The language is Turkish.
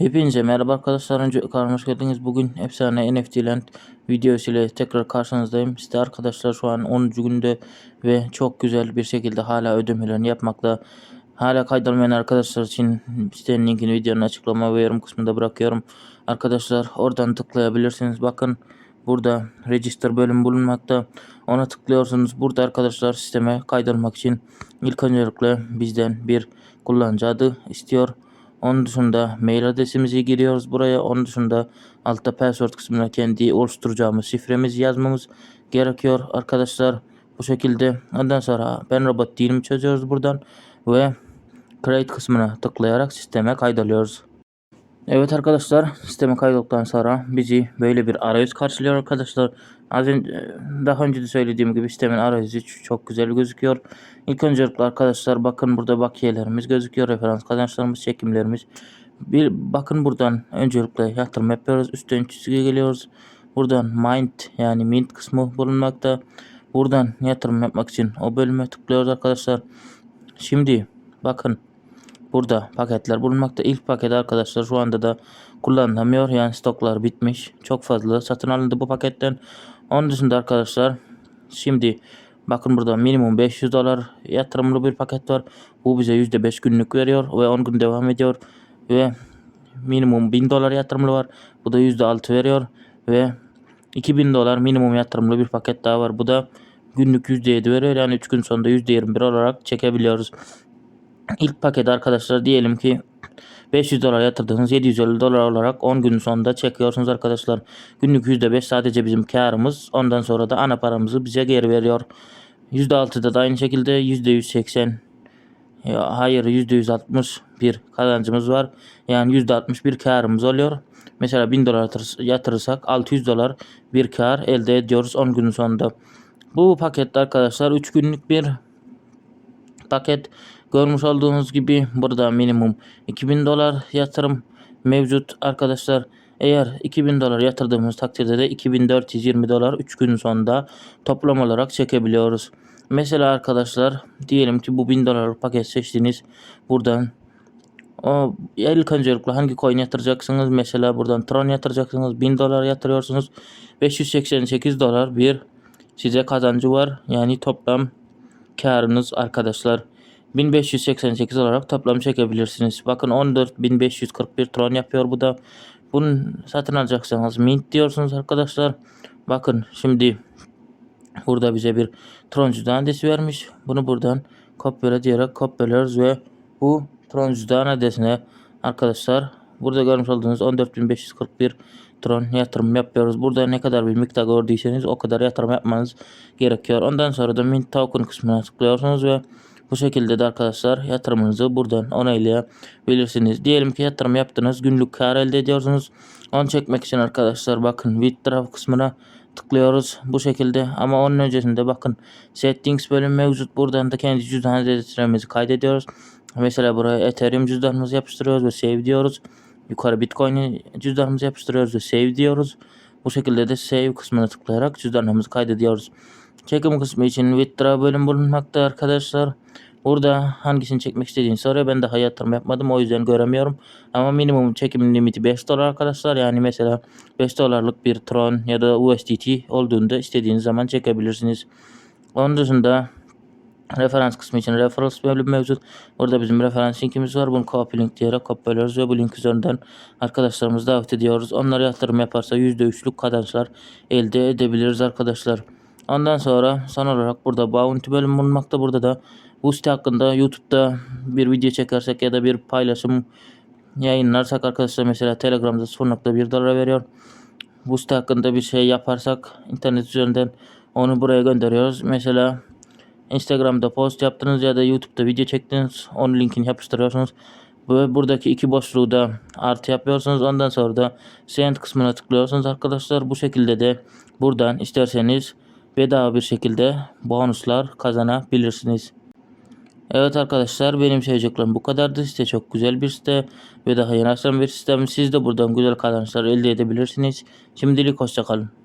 Hepinize merhaba arkadaşlar. Önce hoş geldiniz. Bugün efsane NFT Land videosu ile tekrar karşınızdayım. Site arkadaşlar şu an 10. günde ve çok güzel bir şekilde hala ödemelerini yapmakta. Hala kaydolmayan arkadaşlar için sitenin linkini videonun açıklama ve yorum kısmında bırakıyorum. Arkadaşlar oradan tıklayabilirsiniz. Bakın burada register bölümü bulunmakta. Ona tıklıyorsunuz. Burada arkadaşlar sisteme kaydolmak için ilk öncelikle bizden bir kullanıcı adı istiyor. Onun dışında mail adresimizi giriyoruz buraya. Onun dışında altta password kısmına kendi oluşturacağımız şifremizi yazmamız gerekiyor arkadaşlar. Bu şekilde ondan sonra ben robot değilim çözüyoruz buradan ve create kısmına tıklayarak sisteme kaydoluyoruz. Evet arkadaşlar sisteme kaydolduktan sonra bizi böyle bir arayüz karşılıyor arkadaşlar. Az önce daha önce de söylediğim gibi sistemin arayüzü çok güzel gözüküyor. İlk öncelikle arkadaşlar bakın burada bakiyelerimiz gözüküyor. Referans kazançlarımız, çekimlerimiz. Bir bakın buradan öncelikle yatırım yapıyoruz. Üstten çizgiye geliyoruz. Buradan Mint yani Mint kısmı bulunmakta. Buradan yatırım yapmak için o bölüme tıklıyoruz arkadaşlar. Şimdi bakın burada paketler bulunmakta. İlk paket arkadaşlar şu anda da kullanılamıyor. Yani stoklar bitmiş. Çok fazla satın alındı bu paketten. Onun dışında arkadaşlar şimdi bakın burada minimum 500 dolar yatırımlı bir paket var. Bu bize %5 günlük veriyor ve 10 gün devam ediyor ve minimum 1000 dolar yatırımlı var. Bu da %6 veriyor ve 2000 dolar minimum yatırımlı bir paket daha var. Bu da günlük %7 veriyor. Yani 3 gün sonunda %21 olarak çekebiliyoruz. İlk paket arkadaşlar diyelim ki 500 dolar yatırdınız 750 dolar olarak 10 gün sonunda çekiyorsunuz arkadaşlar. Günlük %5 sadece bizim karımız. Ondan sonra da ana paramızı bize geri veriyor. %6'da da aynı şekilde %180 ya hayır %160 bir kazancımız var. Yani %61 karımız oluyor. Mesela 1000 dolar yatırırsak 600 dolar bir kar elde ediyoruz 10 günün sonunda. Bu pakette arkadaşlar 3 günlük bir paket. Görmüş olduğunuz gibi burada minimum 2000 dolar yatırım mevcut arkadaşlar. Eğer 2000 dolar yatırdığımız takdirde de 2420 dolar 3 gün sonunda toplam olarak çekebiliyoruz. Mesela arkadaşlar diyelim ki bu 1000 dolarlık paket seçtiniz. Buradan o ilk öncelikle hangi coin yatıracaksınız? Mesela buradan Tron yatıracaksınız. 1000 dolar yatırıyorsunuz. 588 dolar bir size kazancı var. Yani toplam karınız arkadaşlar 1588 olarak toplam çekebilirsiniz. Bakın 14541 tron yapıyor bu da. Bunu satın alacaksanız mint diyorsunuz arkadaşlar. Bakın şimdi burada bize bir tron cüzdan adresi vermiş. Bunu buradan kopyala diyerek kopyalıyoruz ve bu tron cüzdan adresine arkadaşlar burada görmüş olduğunuz 14541 tron yatırım yapıyoruz. Burada ne kadar bir miktar gördüyseniz o kadar yatırım yapmanız gerekiyor. Ondan sonra da mint token kısmına tıklıyorsunuz ve bu şekilde de arkadaşlar yatırımınızı buradan onaylayabilirsiniz. Diyelim ki yatırım yaptınız. Günlük kar elde ediyorsunuz. Onu çekmek için arkadaşlar bakın withdraw kısmına tıklıyoruz bu şekilde ama onun öncesinde bakın settings bölüm mevcut buradan da kendi cüzdan adresimizi kaydediyoruz mesela buraya ethereum cüzdanımızı yapıştırıyoruz ve save diyoruz yukarı bitcoin cüzdanımızı yapıştırıyoruz ve save diyoruz bu şekilde de save kısmına tıklayarak cüzdanımızı kaydediyoruz çekim kısmı için withdraw bölüm bulunmakta arkadaşlar Burada hangisini çekmek istediğini soruyor. Ben daha yatırım yapmadım o yüzden göremiyorum. Ama minimum çekim limiti 5 dolar arkadaşlar. Yani mesela 5 dolarlık bir Tron ya da USDT olduğunda istediğiniz zaman çekebilirsiniz. Onun dışında referans kısmı için referans bölümü mevcut. Burada bizim referans linkimiz var. Bunu copy link diyerek kopyalıyoruz ve bu link üzerinden arkadaşlarımızı davet ediyoruz. Onlara yatırım yaparsa %3'lük kazançlar elde edebiliriz arkadaşlar. Ondan sonra son olarak burada bounty bölümü bulunmakta. Burada da bu site hakkında YouTube'da bir video çekersek ya da bir paylaşım yayınlarsak arkadaşlar mesela Telegram'da 0.1 dolar veriyor. Bu site hakkında bir şey yaparsak internet üzerinden onu buraya gönderiyoruz. Mesela Instagram'da post yaptınız ya da YouTube'da video çektiniz. Onun linkini yapıştırıyorsunuz. Ve buradaki iki boşluğu da artı yapıyorsunuz. Ondan sonra da send kısmına tıklıyorsunuz arkadaşlar. Bu şekilde de buradan isterseniz bedava bir şekilde bonuslar kazanabilirsiniz. Evet arkadaşlar benim söyleyeceklerim bu kadardı. Site çok güzel bir site ve daha yeni bir sistem. Siz de buradan güzel kazançlar elde edebilirsiniz. Şimdilik hoşçakalın.